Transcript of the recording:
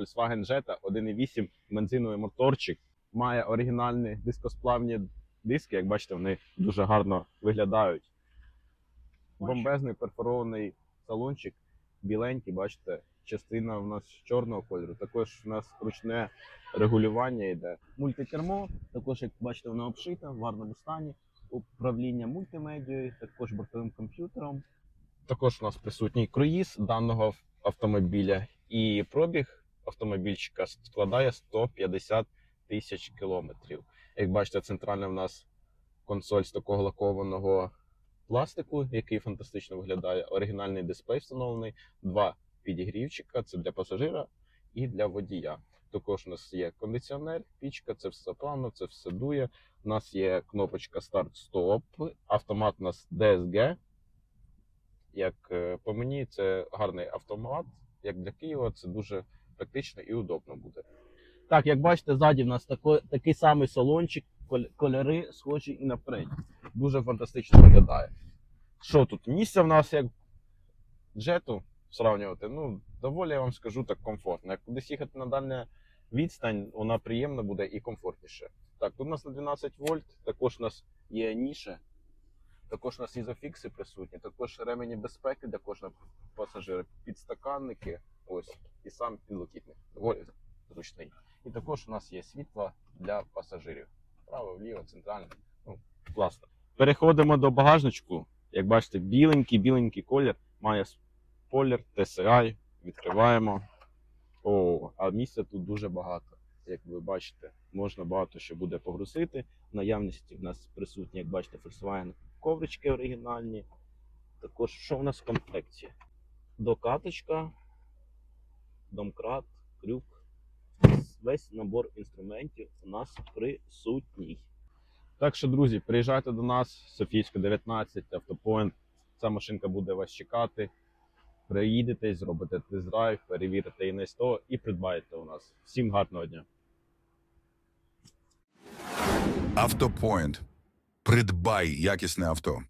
Volkswagen Jetta 1.8 бензиновий моторчик. Має оригінальні дискосплавні диски. Як бачите, вони дуже гарно виглядають. Бомбезний перфорований салончик, біленький, бачите, частина в нас чорного кольору. Також у нас ручне регулювання йде. Мультикермо, також, як бачите, воно обшите в гарному стані. Управління мультимедією, також бортовим комп'ютером. Також у нас присутній круїз даного автомобіля, і пробіг автомобільчика складає 150 тисяч кілометрів. Як бачите, центральна в нас консоль з такого лакованого пластику, який фантастично виглядає. Оригінальний дисплей встановлений, два підігрівчика це для пасажира і для водія. Також у нас є кондиціонер, пічка, це все плавно, це все дує. У нас є кнопочка старт-стоп, автомат у нас DSG. Як е, по мені, це гарний автомат. Як для Києва, це дуже практично і удобно буде. Так, як бачите, ззаді в нас тако, такий самий салончик, кольори схожі і наперед. Дуже фантастично виглядає. Що тут? Місця в нас як джету сравнювати, ну, доволі я вам скажу так комфортно. Як кудись їхати на дальня відстань, вона приємна буде і комфортніше. Так, тут у нас на 12 вольт, також у нас є ніша, також у нас ізофікси присутні, також ремені безпеки для кожного пасажира, підстаканники, ось, сам підлокітник. Доволі зручний. І також у нас є світло для пасажирів. Право, вліво, центральне. Ну, класно. Переходимо до багажничку. Як бачите, біленький, біленький колір, має спойлер, TSI. Відкриваємо. О, а місця тут дуже багато. Як ви бачите, можна багато що буде погрузити. В наявності в нас присутні, як бачите, Volkswagen коврички оригінальні. Також що в нас в комплекті? Докаточка, домкрат, крюк. Весь набор інструментів у нас присутній. Так що, друзі, приїжджайте до нас, Софійська 19, автопоінт. Ця машинка буде вас чекати. Приїдете, зробите тест-драйв, перевірите її на СТО і придбаєте у нас. Всім гарного дня! Автопоінт. Придбай якісне авто.